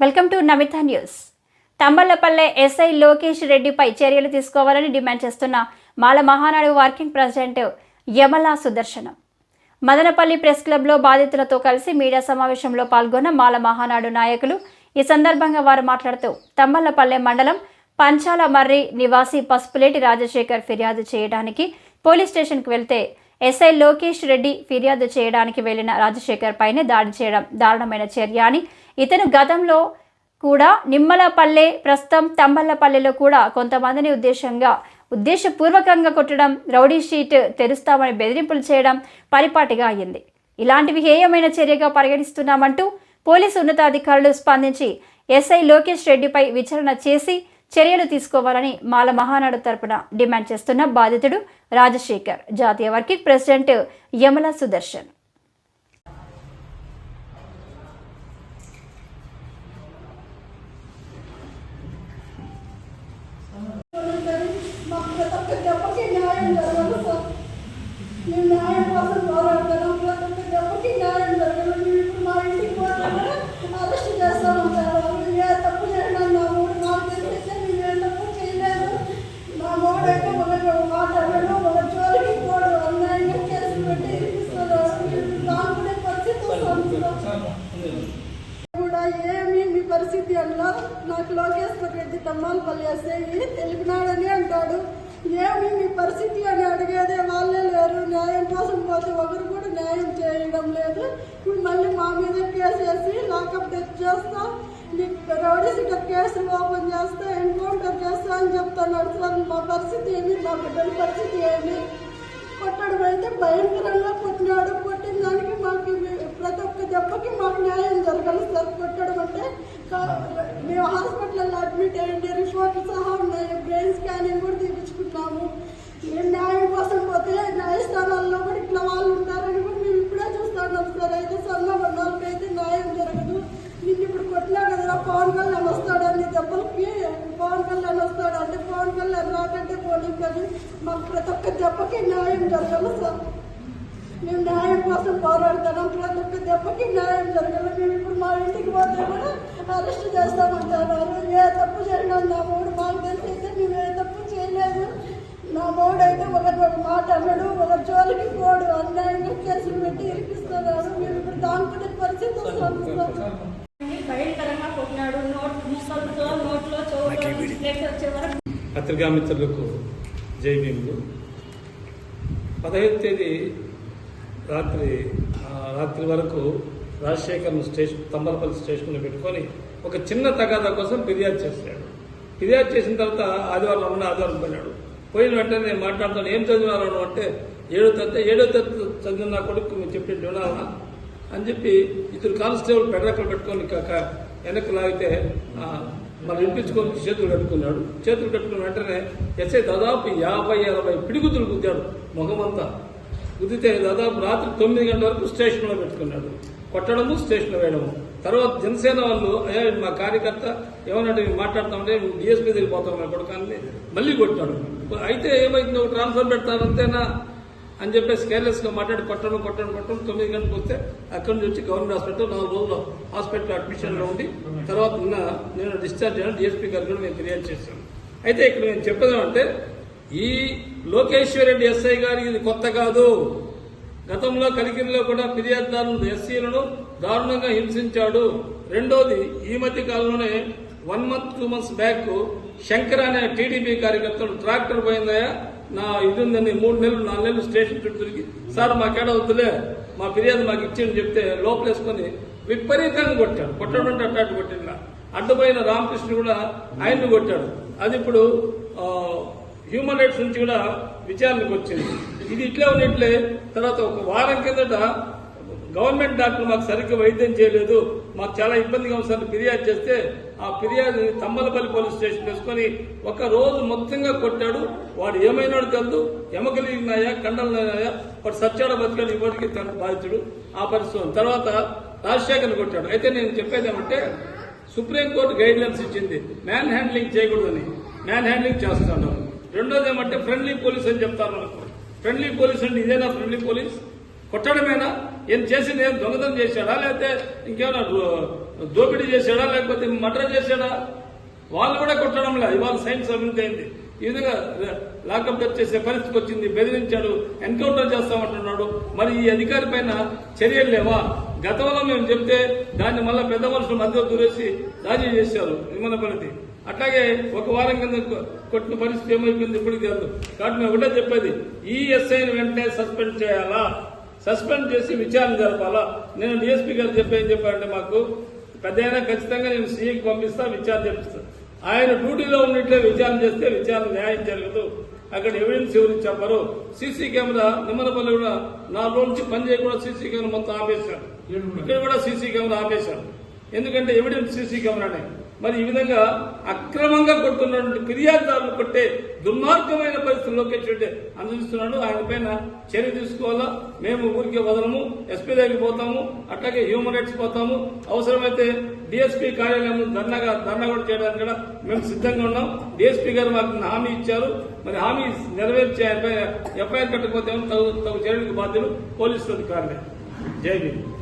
Welcome to Namitha news. Tammalapalle SI Lokesh రెడ్డిపై చర్యలు తీసుకోవాలని డిమాండ్ చేస్తున్న Mala Mahanadu working president Yamala Sudarshanam. Madanapalli press క్లబ్లో బాధితులతో కలిసి మీడియా సమావేశంలో పాల్గొన్న మాల మహానాడు నాయకులు ఈ సందర్భంగా వారు మాట్లాడుతూ తమ్మలపల్లె మండలం పంచాల మర్రి నివాసి పసుపులేటి రాజశేఖర్ ఫిర్యాదు చేయడానికి పోలీస్ స్టేషన్కు వెళ్తే ఎస్ఐ లోకేష్ రెడ్డి ఫిర్యాదు చేయడానికి వెళ్ళిన రాజశేఖర్ పైనే దాడి చేయడం దారుణమైన చర్య అని. ఇతను గతంలో కూడా నిమ్మలపల్లె ప్రస్తుతం తంబల్లపల్లెలో కూడా కొంతమందిని ఉద్దేశంగా ఉద్దేశపూర్వకంగా కొట్టడం రౌడీ షీట్ తెరుస్తామని బెదిరింపులు చేయడం పరిపాటిగా అయ్యింది ఇలాంటివి హేయమైన చర్యగా పరిగణిస్తున్నామంటూ పోలీసు ఉన్నతాధికారులు స్పందించి ఎస్ఐ లోకేష్ రెడ్డిపై విచారణ చేసి చర్యలు తీసుకోవాలని మాల మహానాడు తరపున డిమాండ్ చేస్తున్న బాధితుడు రాజశేఖర్ జాతీయ వర్కింగ్ ప్రెసిడెంట్ యమల సుదర్శన్. మాకు ఒక్క దెబ్బకి న్యాయం జరగాలి సార్ మేము న్యాయం కోసం పోరాడుతున్నాం ప్రతి ఒక్క దెబ్బకి న్యాయం జరగాలి మేము ఇప్పుడు మా ఇంటికి పోతే కూడా అరెస్ట్ చేస్తామంటారు మేము ఏ తప్పు చేయడం నా మూడు మాకు తెలిస్తే మేము ఏ తప్పు చేయలేదు నా మూడైతే ఒకటి ఒక మాట అన్నాడు ఒక జోలికి పోడు అన్యాయంగా కేసులు పెట్టి ఇరికిస్తారు దానికునే పరిస్థితి వస్తుంది సార్. కూడా ఏమి మీ పరిస్థితి అన్నా నాకు లోకేశ్వర రెడ్డి తమ్మాలపల్లి తెలిపినాడని అంటాడు. ఏమి మీ పరిస్థితి అని అడిగేదే వాళ్ళే లేరు. న్యాయం కోసం పోతే ఒకరు కూడా న్యాయం చేయడం లేదు. ఇప్పుడు మళ్ళీ మా మీద కేసు లాకప్ డెత్ చేస్తా. నీకు రౌడీ సీటర్ ఓపెన్ చేస్తా ఎన్కౌంటర్ చేస్తా అని చెప్తున్నాడు సార్. మా పరిస్థితి ఏమి? మా బిడ్డల పరిస్థితి ఏమి? కొట్టడం అయితే భయంకరంగా కొట్టినాడు. కొట్టిన దానికి మాకు ప్రతి ఒక్క దెబ్బకి మాకు న్యాయం జరగాలి సార్. మేము హాస్పిటల్లో అడ్మిట్ అయ్యింది రిపోర్ట్లు సహా ఉన్నాయి. బ్రెయిన్ స్కానింగ్ కూడా తీపించుకుంటున్నాము మేము న్యాయం కోసం పోతే న్యాయస్థానాల్లో కూడా ఇట్లా వాళ్ళు ఉంటారని కూడా మేము ఇప్పుడే చూస్తున్నాం సార్. అయితే సన్న బంధాలకు అయితే న్యాయం జరగదు. నిన్ను ఇప్పుడు కొట్టినా కదరా పవన్ కళ్యాణ్ వస్తాడని దెబ్బలకి పవన్ కళ్యాణ్ వస్తాడు అంటే పవన్ కళ్యాణ్ రాకంటే పోనీ కానీ మాకు ప్రతి ఒక్క దెబ్బకి న్యాయం జరగాలి సార్. మేము న్యాయం కోసం పోరాడుతున్నాం. ప్రతి ఒక్క దెబ్బకి న్యాయం జరగాలి. మేము ఇప్పుడు మా ఇంటికి పోతే కూడా అరెస్ట్ చేస్తామంటున్నారు ఏ తప్పు చేయడం నా మూడు మాకు తెలిసి అయితే మేము ఏ తప్పు చేయలేదు. నా మూడు అయితే ఒకటి ఒక మాట అన్నాడు. ఒక జోలికి పోడు. అన్యాయంగా కేసులు పెట్టి ఇరికిస్తున్నారు మేము ఇప్పుడు దానికునే పరిస్థితి భయంకరంగా కొట్టినాడు. నోట్ ముసలితో నోట్లో చెవులో బ్లడ్ వచ్చే వరకు పత్రికా మిత్రులకు జై భీములు. పదహైదు తేదీ రాత్రి రాత్రి వరకు రాజశేఖర్ను స్టేషన్ తంబలపల్లి స్టేషన్లో పెట్టుకొని ఒక చిన్న తగాదా కోసం ఫిర్యాదు చేశాడు. ఫిర్యాదు చేసిన తర్వాత ఆదివారం అమ్మ ఆదివారం పోయినాడు. పోయిన వెంటనే నేను మాట్లాడుతాను ఏం చదివినారు అంటే ఏడో తరగతి ఏడో తరగతి చదివిన నా కొడుకు మీరు చెప్పే వినాలనా అని చెప్పి ఇద్దరు కానిస్టేబుల్ పెడరకలు పెట్టుకొని కాక వెనక్కి లాగితే ఆ, మరి వినిపించుకొని చేతులు కట్టుకున్నాడు. చేతులు కట్టుకున్న వెంటనే ఎస్ఐ దాదాపు యాభై అరవై పిడిగుతులు గుద్దాడు ముఖమంతా. ఉదితే దాదాపు రాత్రి తొమ్మిది గంటల వరకు స్టేషన్లో పెట్టుకున్నాడు. కొట్టడము స్టేషన్లో వేయడము. తర్వాత జనసేన వాళ్ళు అయ్యా మా కార్యకర్త ఏమన్నట్టు మాట్లాడుతామంటే డిఎస్పీ దగ్గర పోతాం నా కొడుకాన్ని మళ్ళీ కొట్టాడు. అయితే ఏమైంది? ఒక ట్రాన్స్ఫర్ పెడతాను అంతేనా? అని చెప్పేసి కేర్లెస్గా మాట్లాడి కొట్టడం కొట్టడం కొట్టడం తొమ్మిది గంటలకు వస్తే అక్కడి నుంచి వచ్చి గవర్నమెంట్ హాస్పిటల్ నాలుగు రోజులు హాస్పిటల్ అడ్మిషన్లో ఉండి తర్వాత నిన్న నేను డిశ్చార్జ్ అయినా డిఎస్పీ గారు కూడా నేను ఫిర్యాదు చేశాను అయితే ఇక్కడ నేను చెప్పేదేమంటే ఈ లోకేశ్వర్ రెడ్డి ఎస్ఐ గారికి ఇది కొత్త కాదు. గతంలో కలికిరిలో కూడా ఫిర్యాదుదారులు ఎస్సీలను దారుణంగా హింసించాడు. రెండోది ఈ మధ్య కాలంలోనే one month two months back Shankar అనే టీడీపీ కార్యకర్తలు ట్రాక్టర్ పోయిందయ్యా. నా ఇది ఉందని మూడు నెలలు నాలుగు నెలలు స్టేషన్ చుట్టూ తిరిగి సార్ మాకేడ వద్దులే మా ఫిర్యాదు మాకు ఇచ్చిందని చెప్తే లోపలేసుకొని విపరీతంగా కొట్టాడు. కొట్టడం అంటే అట్టాటు కొట్టిన అడ్డుపోయిన రామకృష్ణ కూడా ఆయన్ని కొట్టాడు. అది ఇప్పుడు హ్యూమన్ రైట్స్ నుంచి కూడా విచారణకు వచ్చింది. ఇది ఇట్లే ఉన్నట్లే తర్వాత ఒక వారం కిందట గవర్నమెంట్ డాక్టర్ మాకు సరిగ్గా వైద్యం చేయలేదు. మాకు చాలా ఇబ్బందిగా ఉంది సార్ ఫిర్యాదు చేస్తే ఆ ఫిర్యాదు తమ్మలపల్లి పోలీస్ స్టేషన్ వేసుకొని ఒక రోజు మొత్తంగా కొట్టాడు. వాడు ఏమైనాడు తెలుదు కండలు ఉన్నాయా వాడు సచ్చాడ బతికాడు ఇప్పటికీ తన బాధితుడు ఆ పరిస్థితి తర్వాత రాజశేఖర్ని కొట్టాడు. అయితే నేను చెప్పేది ఏమంటే సుప్రీంకోర్టు గైడ్ లైన్స్ ఇచ్చింది మ్యాన్ హ్యాండ్లింగ్ చేయకూడదని. మ్యాన్ హ్యాండ్లింగ్ చేస్తున్నాడు రెండోది ఏమంటే ఫ్రెండ్లీ పోలీస్ అని చెప్తారు మనకు. ఫ్రెండ్లీ పోలీస్ అంటే ఇదేనా ఫ్రెండ్లీ పోలీస్ కొట్టడమేనా? ఏం చేసింది? ఏం దొంగతనం చేశాడా? లేకపోతే ఇంకేమైనా దోపిడీ చేశాడా? లేకపోతే మర్డర్ చేశాడా? వాళ్ళు కూడా కొట్టడం లేదు ఇవాళ సైన్స్ అభివృద్ధి అయింది ఈ విధంగా లాకప్ చేసే పరిస్థితికి వచ్చింది. బెదిరించాడు. ఎన్కౌంటర్ చేస్తామంటున్నాడు. మరి ఈ అధికారి పైన చర్యలు లేవా? గతంలో మేము చెప్తే దాన్ని మళ్ళీ పెద్ద మనుషులు మధ్య దూరేసి దాజీ చేశారు. విమలపల్లిది అట్లాగే ఒక వారం కింద కొట్టిన పరిస్థితి ఏమైపోయింది? ఇప్పుడు కాదు కాబట్టి మేము ఒకటే చెప్పేది. ఈ ఎస్ఐని వెంటనే సస్పెండ్ చేయాలా? సస్పెండ్ చేసి విచారణ జరపాలా? నేను డిఎస్పీ గారు చెప్పేది చెప్పారంటే మాకు పెద్ద అయినా ఖచ్చితంగా నేను సీఎంకి పంపిస్తా విచారణ చేపిస్తా. ఆయన డ్యూటీలో ఉన్నట్లే విచారణ చేస్తే విచారణ న్యాయం జరగదు. అక్కడ ఎవిడెన్స్ ఎవరు చెప్పరు? సీసీ కెమెరా నిమ్మలపల్లి కూడా నా నుంచి పని చేయకుండా సీసీ కెమెరా మొత్తం ఆపేశారు. ఇక్కడ కూడా సీసీ కెమెరా ఆపేశారు. ఎందుకంటే ఎవిడెన్స్ సీసీ కెమెరానే. మరి ఈ విధంగా అక్రమంగా కొడుతున్నటువంటి ఫిర్యాదుదారులు కొట్టే దుర్మార్గమైన పరిస్థితులు లోకేష్ రెడ్డి అనుభవిస్తున్నాడు ఆయన పైన చర్య తీసుకోవాలా? మేము ఊరికే వదలము. ఎస్పీ దగ్గరికి పోతాము. అట్లాగే హ్యూమన్ రైట్స్ పోతాము. అవసరమైతే డిఎస్పీ కార్యాలయం ధర్నాగా ధర్నా కూడా చేయడానికి కూడా మేము సిద్ధంగా ఉన్నాం. డిఎస్పీ గారు మాకు హామీ ఇచ్చారు. మరి హామీ నెరవేర్చి ఆయనపై ఎఫ్ఐఆర్ కట్టకపోతే తగు తగు చర్యలకు బాధ్యులు? పోలీసులు అధికారులే. జై భీమ్.